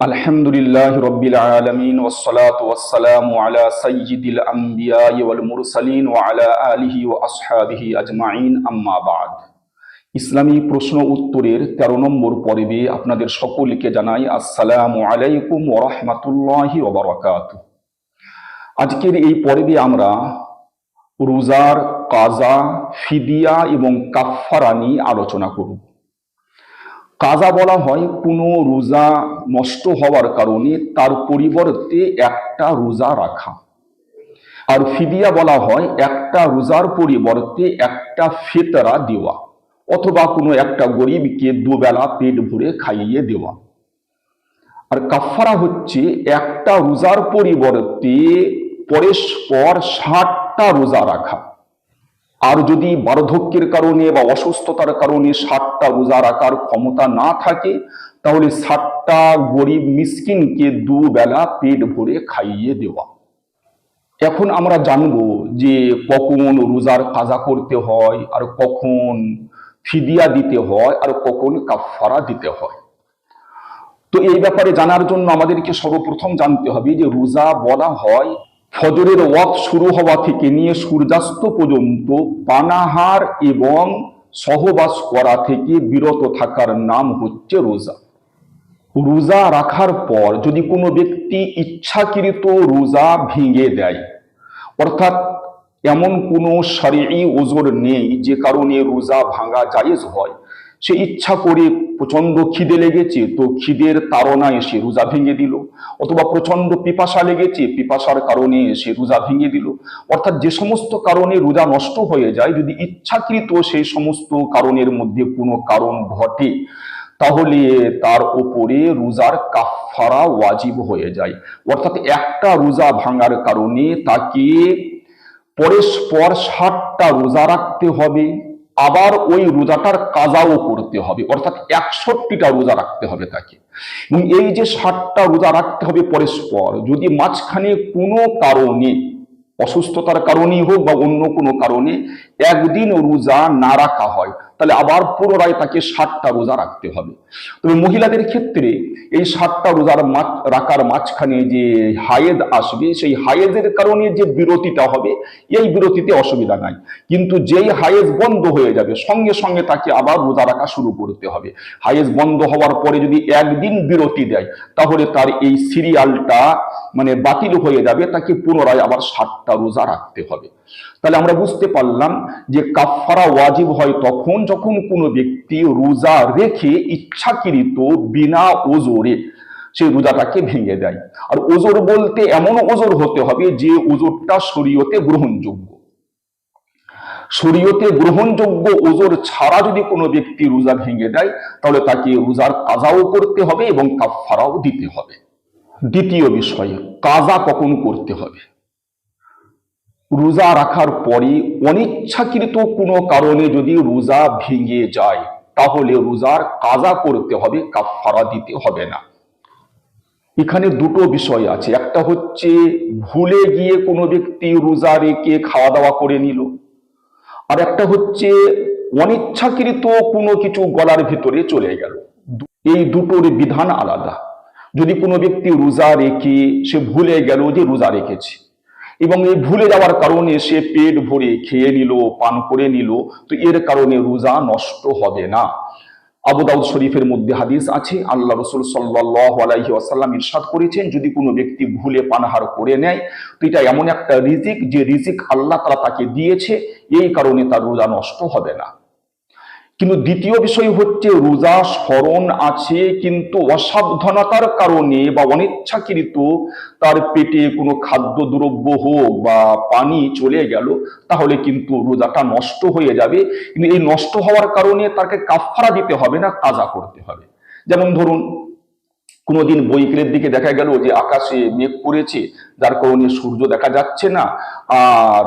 আলহামদুলিল্লাহ রব্বিল আলমিন ওসলাত ওসালাম আলা সঈদুল আম্বিয়া ওয়াল মুরসালিন ও আলা আলিহি ও আসহাবিহি আজমাইন আম্মাবাদ ইসলামী প্রশ্ন উত্তরের ১৩ নম্বর পর্বে আপনাদের সকলকে জানাই আসসালামু আলাইকুম ওরহমতুল্লাহি ওবরাকাত আজকের এই পর্বে আমরা রোজার কাজা, ফিদিয়া এবং কাফারা নিয়ে আলোচনা করব। কাজা বলা হয় কোনো রোজা নষ্ট হওয়ার কারণে তার পরিবর্তে একটা রোজা রাখা। আর ফিদিয়া বলা হয় একটা রোজার পরিবর্তে একটা ফেতরা দেওয়া অথবা কোনো একটা গরিবকে দুবেলা পেট ভরে খাইয়ে দেওয়া। আর কাফারা হচ্ছে একটা রোজার পরিবর্তে পরস্পর ষাটটা রোজা রাখা। আর যদি বার্ধক্যের কারণে বা অসুস্থতার কারণে ষাটটা রোজা রাখার ক্ষমতা না থাকে, তাহলে ষাটটা গরিব মিসকিনকে দুবেলা পেট ভরে খাইয়ে দেওয়া। এখন আমরা জানব যে কখন রোজার কাজা করতে হয়, আর কখন ফিদিয়া দিতে হয়, আর কখন কাফারা দিতে হয়। তো এই ব্যাপারে জানার জন্য আমাদেরকে সর্বপ্রথম জানতে হবে যে রোজা বলা হয় ফজরের ওয়াক শুরু হওয়া থেকে নিয়ে সূর্যাস্ত পর্যন্ত পানাহার এবং সহবাস করা থেকে বিরত থাকার নাম হচ্ছে রোজা। রোজা রাখার পর যদি কোনো ব্যক্তি ইচ্ছাকৃত রোজা ভেঙে দেয়, অর্থাৎ এমন কোনো শারীরিক ওজোর নেই যে কারণে রোজা ভাঙা জায়েজ হয় সে ইচ্ছা করে প্রচণ্ড খিদে লেগেছে, তো খিদের তাড়না এসে রোজা ভেঙে দিল। অথবা প্রচণ্ড পিপাসা লেগেছে, পিপাসার কারণে সে রোজা ভেঙে দিল। অর্থাৎ যে সমস্ত কারণে রোজা নষ্ট হয়ে যায়, যদি ইচ্ছাকৃত সেই সমস্ত কারণের মধ্যে কোনো কারণ ঘটে, তাহলে তার উপরে রোজার কাফারা ওয়াজিব হয়ে যায়। অর্থাৎ একটা রোজা ভাঙার কারণে তাকে পরস্পর ষাটটা রোজা রাখতে হবে। আবার ওই রোজাটার কাজাও করতে হবে, অর্থাৎ একষট্টিটা রোজা রাখতে হবে তাকে। এবং এই যে ষাটটা রোজা রাখতে হবে পরস্পর, যদি মাঝখানে কোনো কারণে, অসুস্থতার কারণেই হোক বা অন্য কোনো কারণে একদিন রোজা না রাখা হয়, তাহলে আবার পুনরায় তাকে ষাটটা রোজা রাখতে হবে। তবে মহিলাদের ক্ষেত্রে এই ষাটটা রোজার রাখার মাঝখানে যে হায়েদ আসবে, সেই হায়েদের কারণে যে বিরতিটা হবে, এই বিরতিতে অসুবিধা নাই। কিন্তু যেই হায়েজ বন্ধ হয়ে যাবে, সঙ্গে সঙ্গে তাকে আবার রোজা রাখা শুরু করতে হবে। হায়েজ বন্ধ হওয়ার পরে যদি একদিন বিরতি দেয়, তাহলে তার এই সিরিয়ালটা মানে বাতিল হয়ে যাবে, তাকে পুনরায় আবার ষাটটা রোজা রাখতে হবে। তাহলে আমরা বুঝতে পারলাম যে কাফারা ওয়াজিব হয় তখন যখন কোনো ব্যক্তি রোজা রেখে ইচ্ছাকৃত বিনা ওজোরে সেই রোজাটাকে ভেঙে দেয়। আর ওজোর বলতে এমন ওজোর হতে হবে যে ওজোরটা শরীয়তে গ্রহণযোগ্য। শরীয়তে গ্রহণযোগ্য ওজোর ছাড়া যদি কোনো ব্যক্তি রোজা ভেঙে দেয়, তাহলে তাকে রোজার কাজাও করতে হবে এবং কাফারাও দিতে হবে। দ্বিতীয় বিষয়, কাজা কখন করতে হবে? রোজা রাখার পরে অনিচ্ছাকৃত কোনো কারণে যদি রোজা ভেঙে যায়, তাহলে রোজার কাজা করতে হবে কাফারা দিতে হবে না। এখানে দুটো বিষয় আছে। একটা হচ্ছে, ভুলে গিয়ে কোনো ব্যক্তি রোজা রেখে খাওয়া দাওয়া করে নিল। আর একটা হচ্ছে, অনিচ্ছাকৃত কোনো কিছু গলার ভিতরে চলে গেল। এই দুটোর বিধান আলাদা। যদি কোনো ব্যক্তি রোজা রেখে সে ভুলে গেল যে রোজা রেখেছে এবং এই ভুলে যাওয়ার কারণে সে পেট ভরে খেয়ে নিল, পান করে নিল, তো এর কারণে রোজা নষ্ট হবে না। আবু শরীফের মধ্যে হাদিস আছে, আল্লাহ রসুল সাল্লাহ আলাইহি আসাল্লাম ইরশাদ করেছেন, যদি কোনো ব্যক্তি ভুলে পানাহার করে নেয়, তো এটা এমন একটা রিজিক, যে রিজিক আল্লাহ তারা তাকে দিয়েছে, এই কারণে তার রোজা নষ্ট হবে না। কিন্তু দ্বিতীয় বিষয় হচ্ছে রোজা স্মরণ আছে, কিন্তু অসাবধানতার কারণে বা অনিচ্ছাকৃত তার পেটে কোনো খাদ্য দ্রব্য হোক বা পানি চলে গেল, তাহলে কিন্তু রোজাটা নষ্ট হয়ে যাবে। কিন্তু এই নষ্ট হওয়ার কারণে তাকে কাফারা দিতে হবে না কাজা করতে হবে। যেমন ধরুন, কোনোদিন বৈকেলের দিকে দেখা গেল যে আকাশে মেঘ পড়েছে যার কারণে সূর্য দেখা যাচ্ছে না, আর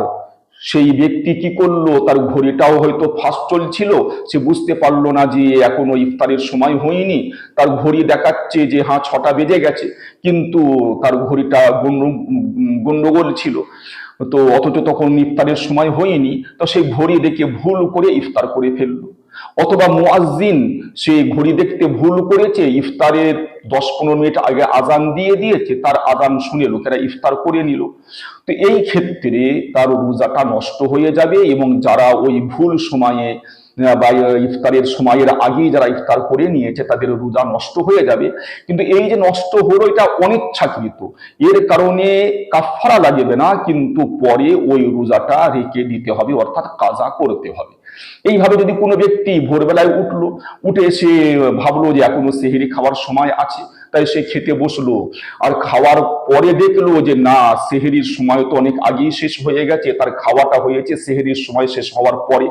সেই ব্যক্তি কি করল? তার ঘড়িটাও হয়তো ফাস্ট চলছিল। সে বুঝতে পারল না যে এখনও ইফতারের সময় হয়নি। তার ঘড়ি দেখাচ্ছে যে হ্যাঁ ছটা বেজে গেছে। কিন্তু তার ঘড়িটা গন্ডগোল ছিল। তো অথচ তখন ইফতারের সময় হয়নি। তো সেই ঘড়ি দেখে ভুল করে ইফতার করে ফেলল। অথবা মুয়াজ্জিন সে ঘড়ি দেখতে ভুল করেছে, ইফতারের দশ পনেরো মিনিট আগে আজান দিয়ে দিয়েছে, তার আজান শুনে লোকেরা ইফতার করে নিল। তো এই ক্ষেত্রে তার রোজাটা নষ্ট হয়ে যাবে এবং যারা ওই ভুল সময়ে বা ইফতারের সময়ের আগেই যারা ইফতার করে নিয়েছে, তাদের রোজা নষ্ট হয়ে যাবে। কিন্তু এই যে নষ্ট হলো, এটা অনিচ্ছাকৃত। এর কারণে কাফারা লাগবে না, কিন্তু পরে ওই রোজাটা রেখে দিতে হবে, অর্থাৎ কাজা করতে হবে। এইভাবে যদি কোনো ব্যক্তি ভোরবেলায় উঠল, উঠে সে ভাবলো যে এখনও সেহেরি খাওয়ার সময় আছে, তাই সে খেতে বসল। আর খাওয়ার পরে দেখল যে না, সেহেরির সময় তো অনেক আগেই শেষ হয়ে গেছে, তার খাওয়াটা হয়েছে, সেহেরির সময় শেষ হওয়ার পরে।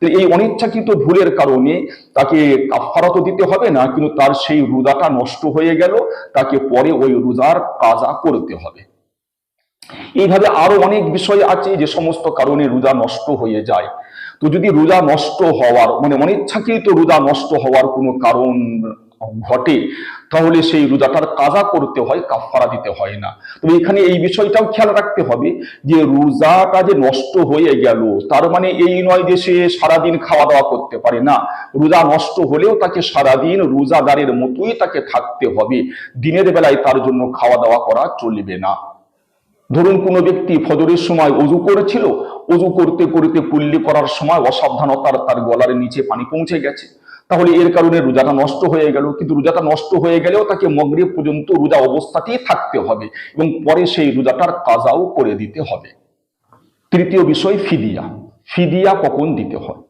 তো এই অনিচ্ছাকৃত ভুলের কারণে তাকে কাফারাতো দিতে হবে না, কিন্তু তার সেই রোজাটা নষ্ট হয়ে গেল, তাকে পরে ওই রোজার কাজা করতে হবে। এইভাবে আরও অনেক বিষয় আছে যে সমস্ত কারণে রোজা নষ্ট হয়ে যায়। তো যদি রোজা নষ্ট হওয়ার মানে অনিচ্ছাকৃত রোজা নষ্ট হওয়ার কোনো কারণ ঘটে, তাহলে সেই রোজাটার কাজা করতে হয় কাফারা দিতে হয় না। তবে এখানে এই বিষয়টাও খেয়াল রাখতে হবে যে রোজাটা যে নষ্ট হয়ে গেল। তার মানে এই নয় যে সে সারাদিন খাওয়া দাওয়া করতে পারে না। রোজা নষ্ট হলেও তাকে সারাদিন রোজাদারের মতোই তাকে থাকতে হবে। দিনের বেলায় তার জন্য খাওয়া দাওয়া করা চলবে না। ধরুন কোনো ব্যক্তি ফজরের সময় অজু করেছিল, অজু করতে করতে কুল্লি করার সময় অসাবধানতার তার গলার নিচে পানি পৌঁছে গেছে। তাহলে এর কারণে রোজাটা নষ্ট হয়ে গেল। কিন্তু রোজাটা নষ্ট হয়ে গেলেও তাকে মগরিব পর্যন্ত রোজা অবস্থাতেই থাকতে হবে এবং পরে সেই রোজাটার কাজাও করে দিতে হবে। তৃতীয় বিষয়, ফিদিয়া। ফিদিয়া কখন দিতে হয়?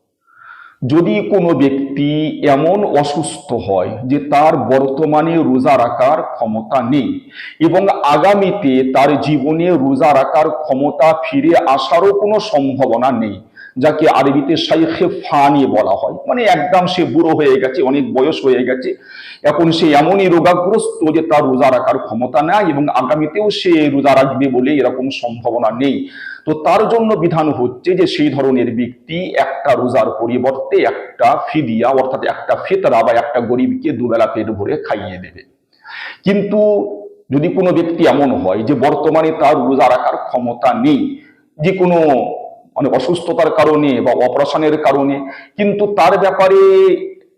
যদি কোনো ব্যক্তি এমন অসুস্থ হয় যে তার বর্তমানে রোজা রাখার ক্ষমতা নেই এবং আগামীতে তার জীবনে রোজা রাখার ক্ষমতা ফিরে আসারও কোনো সম্ভাবনা নেই যাকে আরবিতে শাইখে ফানি বলা হয়। মানে একদম সে বুড়ো হয়ে গেছে, অনেক বয়স হয়ে গেছে। এখন সে এমনই রোগাগ্রস্ত যে তার রোজা রাখার ক্ষমতা নাই এবং আগামীতেও সে রোজা রাখবে বলে এরকম সম্ভাবনা নেই। তো তার জন্য বিধান হচ্ছে যে সেই ধরনের ব্যক্তি একটা রোজার পরিবর্তে একটা ফিদিয়া, অর্থাৎ একটা ফেতরা বা একটা গরিবকে দুবেলা পেট ভরে খাইয়ে দেবে। কিন্তু যদি কোনো ব্যক্তি এমন হয় যে বর্তমানে তার রোজা রাখার ক্ষমতা নেই, যে কোনো মানে অসুস্থতার কারণে বা অপারেশনের কারণে। কিন্তু তার ব্যাপারে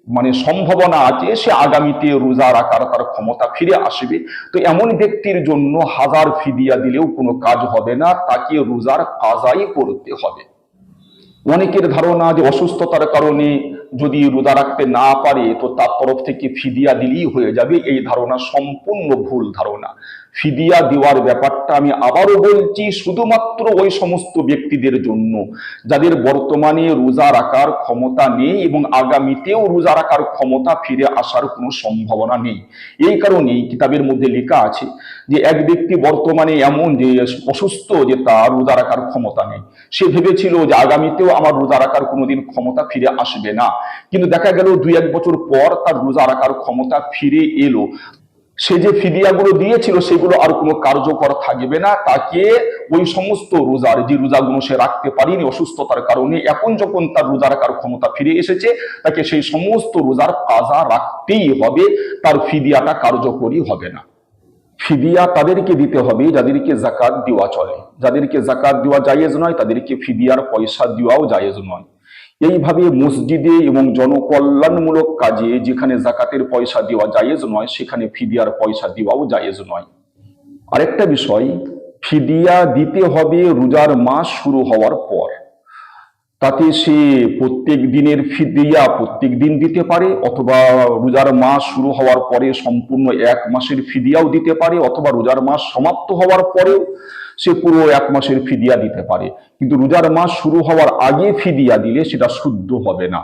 মানে সম্ভাবনা আছে, সে আগামীতে রোজা রাখার তার ক্ষমতা ফিরে আসবে। তো এমন ব্যক্তির জন্য হাজার ফিদিয়া দিলেও কোনো কাজ হবে না, তাকে রোজার কাজাই করতে হবে। অনেকের ধারণা যে অসুস্থতার কারণে যদি রোজা রাখতে না পারে, তো তার তরফ থেকে ফিদিয়া দিলেই হয়ে যাবে, এই ধারণা সম্পূর্ণ ভুল ধারণা। ফিদিয়া দেওয়ার ব্যাপারটা আমি আবারও বলছি, শুধুমাত্র ওই সমস্ত ব্যক্তিদের জন্য। যাদের বর্তমানে রোজা রাখার ক্ষমতা নেই এবং আগামীতেও রোজা রাখার ক্ষমতা ফিরে আসার কোনো সম্ভাবনা নেই। এই কারণেই কিতাবের মধ্যে লেখা আছে যে, এক ব্যক্তি বর্তমানে এমন যে, অসুস্থ যে তার রোজা রাখার ক্ষমতা নেই। সে ভেবেছিল যে, আগামীতেও আমার রোজা রাখার কোনোদিন ক্ষমতা ফিরে আসবে না। কিন্তু দেখা গেল দুই এক বছর পর তার রোজা রাখার ক্ষমতা ফিরে এলো। সে যে ফিদিয়াগুলো দিয়েছিল, সেগুলো আর কোনো কার্যকর থাকবে না। তাকে ওই সমস্ত রোজার যে রোজাগুলো সে রাখতে পারিনি অসুস্থতার কারণে, এখন যখন তার রোজা রাখার ক্ষমতা ফিরে এসেছে, তাকে সেই সমস্ত রোজার কাজা রাখতেই হবে, তার ফিদিয়াটা কার্যকরী হবে না। ফিদিয়া তাদেরকে দিতে হবে, যাদেরকে জাকাত দেওয়া চলে। যাদেরকে জাকাত দেওয়া জায়েজ নয়, তাদেরকে ফিদিয়ার পয়সা দেওয়াও জায়েজ নয়। এইভাবে মসজিদে এবং জনকল্যাণমূলক কাজে যেখানে জাকাতের পয়সা দেওয়া জায়েজ নয়, সেখানে ফিদিয়ার পয়সা দেওয়াও জায়েজ নয়। আরেকটা বিষয়, ফিদিয়া দিতে হবে রোজার মাস শুরু হওয়ার পর। তাতে সে প্রত্যেক দিনের ফিদিয়া প্রত্যেক দিন দিতে পারে, অথবা রোজার মাস শুরু হওয়ার পরে সম্পূর্ণ এক মাসের ফিদিয়াও দিতে পারে, অথবা রোজার মাস সমাপ্ত হওয়ার পরেও সে পুরো এক মাসের ফিদিয়া দিতে পারে। কিন্তু রোজার মাস শুরু হওয়ার আগে ফিদিয়া দিলে সেটা শুদ্ধ হবে না।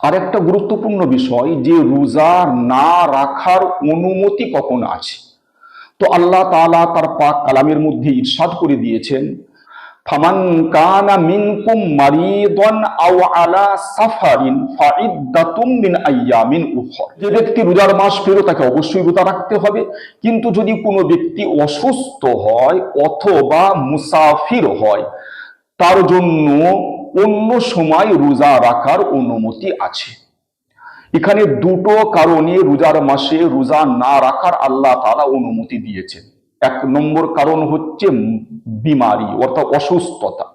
আর একটা গুরুত্বপূর্ণ বিষয়, যে রোজা না রাখার অনুমতি কখন আছে? তো আল্লাহ তাআলা তার পাক কালামের মধ্যে ইরশাদ করে দিয়েছেন ফামান কানা মিনকুম মারিদান আও আলা সাফারিন ফাইদ্দাতুম মিন আইয়ামিন উখর। যে ব্যক্তি রোজার মাস পেরো, তাকে অবশ্যই রোজা রাখতে হবে। কিন্তু যদি কোনো ব্যক্তি অসুস্থ হয় অথবা মুসাফির হয়, তার জন্য অন্য সময় রোজা রাখার অনুমতি আছে। এখানে দুটো কারণে রোজার মাসে রোজা না রাখার আল্লাহ তাআলা অনুমতি দিয়েছেন। এক নম্বর কারণ হচ্ছে বিমারি, অর্থাৎ অসুস্থতা।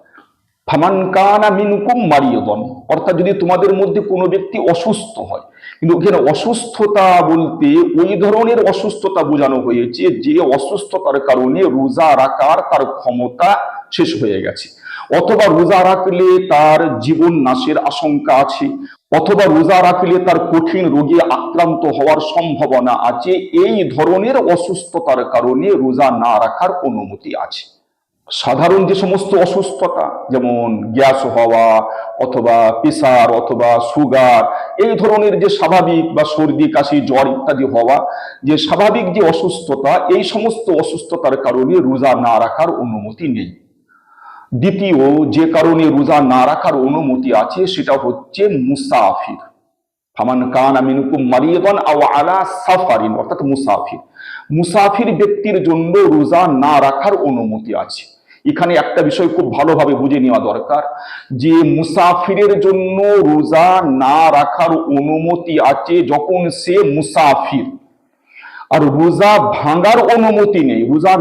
ফামান কানা মিনকুম মারিয়দন, অর্থাৎ যদি তোমাদের মধ্যে কোনো ব্যক্তি অসুস্থ হয়, কিন্তু এখানে অসুস্থতা বলতে ওই ধরনের অসুস্থতা বোঝানো হয়েছে যে অসুস্থতার কারণে রোজা রাখার তার ক্ষমতা শেষ হয়ে গেছে। অথবা রোজা রাখলে তার জীবন নাশের আশঙ্কা আছে, অথবা রোজা রাখলে তার কঠিন রোগে আক্রান্ত হওয়ার সম্ভাবনা আছে, এই ধরনের অসুস্থতার কারণে রোজা না রাখার অনুমতি আছে। সাধারণ যে সমস্ত অসুস্থতা, যেমন গ্যাস হওয়া অথবা প্রেসার অথবা সুগার, এই ধরনের যে স্বাভাবিক বা সর্দি, কাশি, জ্বর ইত্যাদি হওয়া, যে স্বাভাবিক যে অসুস্থতা, এই সমস্ত অসুস্থতার কারণে রোজা না রাখার অনুমতি নেই। দ্বিতীয়, যে কারণে রোজা না রাখার অনুমতি আছে, সেটা হচ্ছে মুসাফির। ফামান কান আমিনুকুম মারিয়াদান আও আলা সাফারিন, অর্থাৎ মুসাফির। মুসাফির ব্যক্তির জন্য রোজা না রাখার অনুমতি আছে। এখানে একটা বিষয় খুব ভালোভাবে বুঝে নেওয়া দরকার, যে মুসাফিরের জন্য রোজা না রাখার অনুমতি আছে যখন সে মুসাফির। আর রোজা ভাঙার অনুমতি নেই, রোজা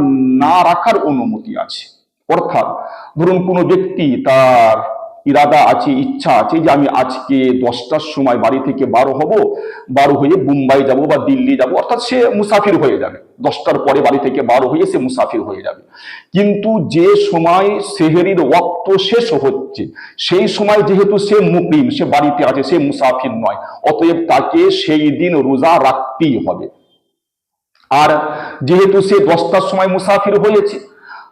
না রাখার অনুমতি আছে। অর্থাৎ ধরুন কোনো ব্যক্তি তার ইরাদা আছে, ইচ্ছা আছে যে আমি আজকে দশটার সময় বাড়ি থেকে বারো হব, বারো হয়ে মুম্বাই যাব বা দিল্লি যাব, অর্থাৎ সে মুসাফির হয়ে যাবে। দশটার পরে বাড়ি থেকে বারো হয়ে সে মুসাফির হয়ে যাবে। কিন্তু যে সময় সেহেরির ওয়াক্ত শেষ হচ্ছে, সেই সময় যেহেতু সে মুকিম সে বাড়িতে আছে, সে মুসাফির নয়, অতএব তাকে সেই দিন রোজা রাখতেই হবে। আর যেহেতু সে দশটার সময় মুসাফির হয়েছে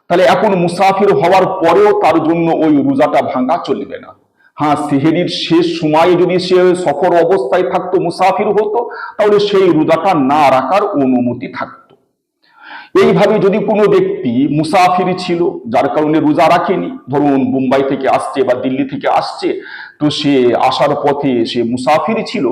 তাহলে এখন মুসাফির হওয়ার পরেও তার জন্য ওই রোজাটা ভাঙা চলবে না। হ্যাঁ সেহেরির শেষ সময়ে যদি সে সফর অবস্থায় থাকতো, মুসাফির হতো, তাহলে সেই রোজাটা না রাখার অনুমতি থাকত। এইভাবে যদি কোনো ব্যক্তি মুসাফির ছিল, যার কারণে রোজা রাখেনি, ধরুন মুম্বাই থেকে আসছে বা দিল্লি থেকে আসছে তো সে আসার পথে সে মুসাফির ছিল।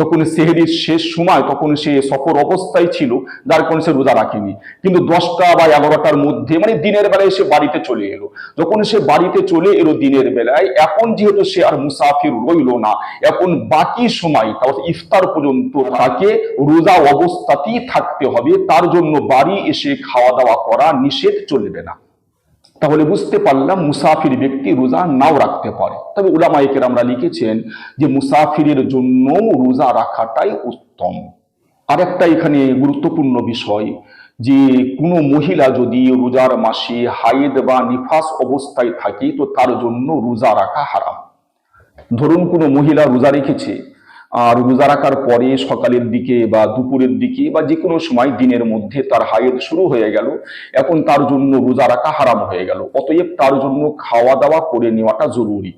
যখন সেহেরির শেষ সময়, তখন সে সফর অবস্থায় ছিল, যার কারণে সে রোজা রাখেনি। কিন্তু দশটা বা এগারোটার মধ্যে মানে দিনের বেলায় সে বাড়িতে চলে এলো। যখন সে বাড়িতে চলে এলো দিনের বেলায়, এখন যেহেতু সে আর মুসাফির রইল না, এখন বাকি সময় তাও ইফতার পর্যন্ত তাকে রোজা অবস্থাতেই থাকতে হবে, তার জন্য বাড়ি এসে খাওয়া দাওয়া করা নিষেধ চলবে না। তাহলে বুঝতে পারলাম মুসাফির ব্যক্তি রোজা নাও রাখতে পারে। তবে উলামাইকের আমরা লিখেছেন যে মুসাফিরের জন্য রোজা রাখাটাই উত্তম। আরেকটা এখানে গুরুত্বপূর্ণ বিষয় যে কোনো মহিলা যদি রোজার মাসে হায়েদ বা নিফাস অবস্থায় থাকে, তো তার জন্য রোজা রাখা হারাম। ধরুন কোনো মহিলা রোজা রেখেছে আর রোজা রাখার পরে সকালের দিকে বা দুপুরের দিকে বা যে কোনো সময় দিনের মধ্যে তার হায়েদ শুরু হয়ে গেল, এখন তার জন্য রোজা রাখা হারাম হয়ে গেল। অতএব তার জন্য খাওয়া দাওয়া করে নেওয়াটা জরুরি।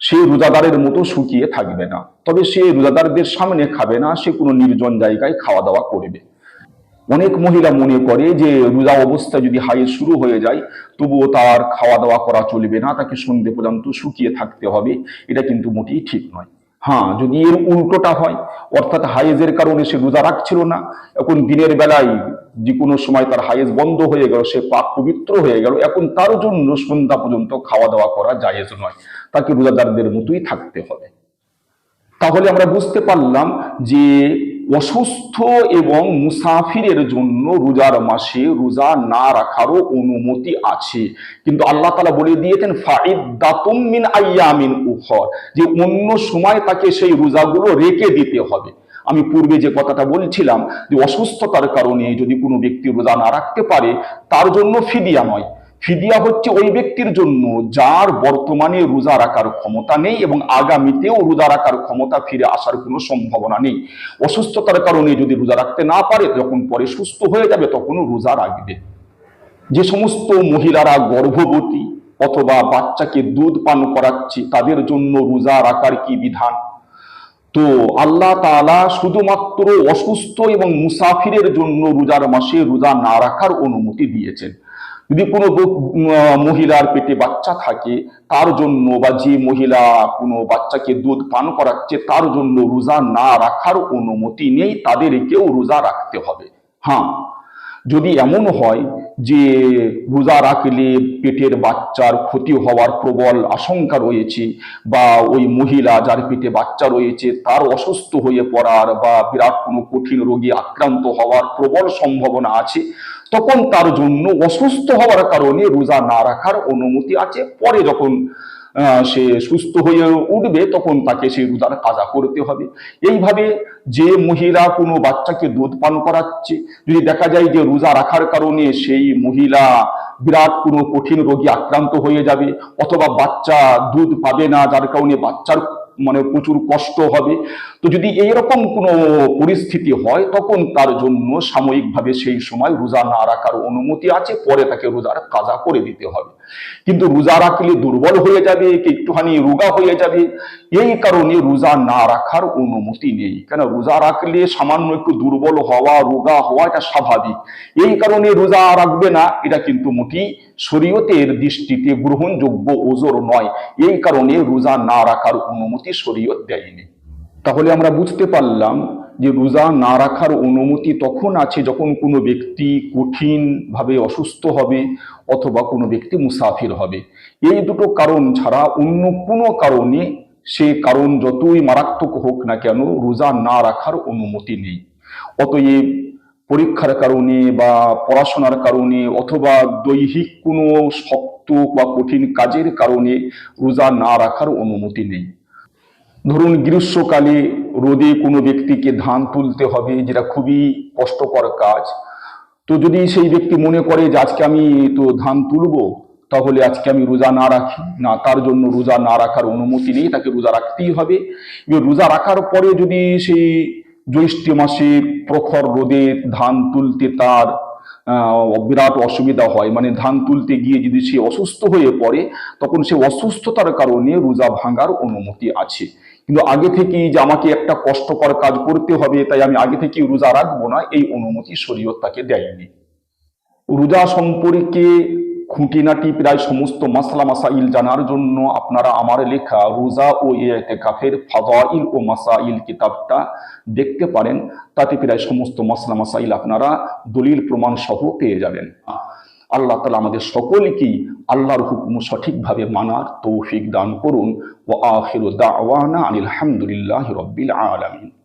সে রোজাদারের মতো শুকিয়ে থাকবে না। তবে সে রোজাদারদের সামনে খাবে না, সে কোনো নির্জন জায়গায় খাওয়া দাওয়া করবে। অনেক মহিলা মনে করে যে রোজা অবস্থায় যদি হাইয়ে শুরু হয়ে যায়, তবুও তার খাওয়া দাওয়া করা চলবে না, তাকে সন্ধে পর্যন্ত শুকিয়ে থাকতে হবে। এটা কিন্তু মোটেই ঠিক নয়। হ্যাঁ যদি এর উল্টোটা হয়, অর্থাৎ হায়েজের কারণে সে রোজা রাখছিল না, এখন দিনের বেলায় যে কোনো সময় তার হায়েজ বন্ধ হয়ে গেল, সে পাক পবিত্র হয়ে গেল, এখন তার জন্য সন্ধ্যা পর্যন্ত খাওয়া দাওয়া করা জায়েজ নয়। তাকে রোজাদারদের মতোই থাকতে হবে। তাহলে আমরা বুঝতে পারলাম যে অসুস্থ এবং মুসাফিরের জন্য রোজার মাসে রোজা না রাখারও অনুমতি আছে। কিন্তু আল্লাহ তালা বলে দিয়েছেন ফাইদ দাতুমিন আয়ামিন উখর যে অন্য সময় তাকে সেই রোজাগুলো রেখে দিতে হবে। আমি পূর্বে যে কথাটা বলছিলাম যে অসুস্থতার কারণে যদি কোনো ব্যক্তি রোজা না রাখতে পারে, তার জন্য ফিদিয়া নয়। ফিদিয়া হচ্ছে ওই ব্যক্তির জন্য যার বর্তমানে রোজা রাখার ক্ষমতা নেই এবং আগামীতেও রোজা রাখার ক্ষমতা ফিরে আসার কোনো সম্ভাবনা নেই। অসুস্থতার কারণে যদি রোজা রাখতে না পারে, যখন পরে সুস্থ হয়ে যাবে, তখনও রোজা রাখবে। যে সমস্ত মহিলারা গর্ভবতী অথবা বাচ্চাকে দুধ পান করাচ্ছে, তাদের জন্য রোজা রাখার কি বিধান? তো আল্লাহ তাআলা শুধুমাত্র অসুস্থ এবং মুসাফিরের জন্য রোজার মাসে রোজা না রাখার অনুমতি দিয়েছেন। যদি কোনো মহিলার পেটে বাচ্চা থাকে, তার জন্য বা যে মহিলা কোনো বাচ্চাকে দুধ পান করাচ্ছে, তার জন্য রোজা না রাখার অনুমতি নেই, তাদেরকেও রোজা রাখতে হবে। হ্যাঁ যদি এমন হয় যে রোজা রাখলে পেটের বাচ্চার ক্ষতি হওয়ার প্রবল আশঙ্কা রয়েছে বা ওই মহিলা যার পেটে বাচ্চা রয়েছে তার অসুস্থ হয়ে পড়ার বা বিরাট কোনো কঠিন রোগে আক্রান্ত হওয়ার প্রবল সম্ভাবনা আছে, তখন তার জন্য অসুস্থ হওয়ার কারণে রোজা না রাখার অনুমতি আছে। পরে যখন সে সুস্থ হয়ে উঠবে, তখন তাকে সেই রোজার কাজা করতে হবে। এইভাবে যে মহিলা কোনো বাচ্চাকে দুধ পান করাচ্ছে, যদি দেখা যায় যে রোজা রাখার কারণে সেই মহিলা বিরাট কোনো কঠিন রোগী আক্রান্ত হয়ে যাবে, অথবা বাচ্চা দুধ পাবে না, যার কারণে বাচ্চার মানে প্রচুর কষ্ট হবে, তো যদি এইরকম কোনো পরিস্থিতি হয়, তখন তার জন্য সাময়িকভাবে সেই সময় রোজা না রাখার অনুমতি আছে, পরে তাকে রোজার কাজা করে দিতে হবে। কিন্তু রোজা রাখলে দুর্বল হয়ে যাবে কি একটুখানি রোগা হয়ে যাবে। এই কারণে রোজা না রাখার অনুমতি নেই। কেন? রোজা রাখলে সামান্য একটু দুর্বল হওয়া, রোগা হওয়া এটা স্বাভাবিক। এই কারণে রোজা রাখবে না, এটা কিন্তু মোটি শরীয়তের দৃষ্টিতে গ্রহণযোগ্য ওজোর নয়। এই কারণে রোজা না রাখার অনুমতি শরীয়ত দেয়নি। তাহলে আমরা বুঝতে পারলাম যে রোজা না রাখার অনুমতি তখন আছে যখন কোনো ব্যক্তি কঠিনভাবে অসুস্থ হবে অথবা কোনো ব্যক্তি মুসাফির হবে। এই দুটো কারণ ছাড়া অন্য কোনো কারণে সে কারণ যতই মারাত্মক হোক না কেন রোজা না রাখার অনুমতি নেই। অতএব পরীক্ষার কারণে বা পড়াশোনার কারণে অথবা দৈহিক কোনো শক্ত বা কঠিন কাজের কারণে রোজা না রাখার অনুমতি নেই। ধরুন গ্রীষ্মকালে রোদে কোনো ব্যক্তিকে ধান তুলতে হবে, যেটা খুবই কষ্টকর কাজ। তো যদি সেই ব্যক্তি মনে করে যে আজকে আমি তো ধান তুলবো, তাহলে আজকে আমি রোজা না রাখি। না, তার জন্য রোজা না রাখার অনুমতি নেই, তাকে রোজা রাখতেই হবে। এবার রোজা রাখার পরে যদি সেই জ্যৈষ্ঠ মাসে প্রখর রোদে ধান তুলতে তার বিরাট অসুবিধা হয় মানে ধান তুলতে গিয়ে যদি সে অসুস্থ হয়ে পড়ে, তখন সে অসুস্থতার কারণে রোজা ভাঙার অনুমতি আছে। কিন্তু আগে থেকেই যে আমাকে একটা কষ্টকর কাজ করতে হবে, তাই আমি আগে থেকেই রোজা রাখব না, এই অনুমতি শরীয়ত তাকে দেয়নি। রোজা সম্পর্কে খুঁটিনাটি প্রায় সমস্ত মাসলা মাসাইল জানার জন্য আপনারা আমার লেখা রোজা ও ইতেকাফের ফাদাইল ও মাসাইল কিতাবটা দেখতে পারেন, তাতে প্রায় সমস্ত মাসলা মাসাইল আপনারা দলিল প্রমাণ সহ পেয়ে যাবেন। আল্লাহ তালা আমাদের সকলকেই আল্লাহর হুকুম সঠিকভাবে মানার তৌফিক দান করুন। ও আখির দাওয়ানা আনিল হামদুলিল্লাহ রব্বিল আলামিন।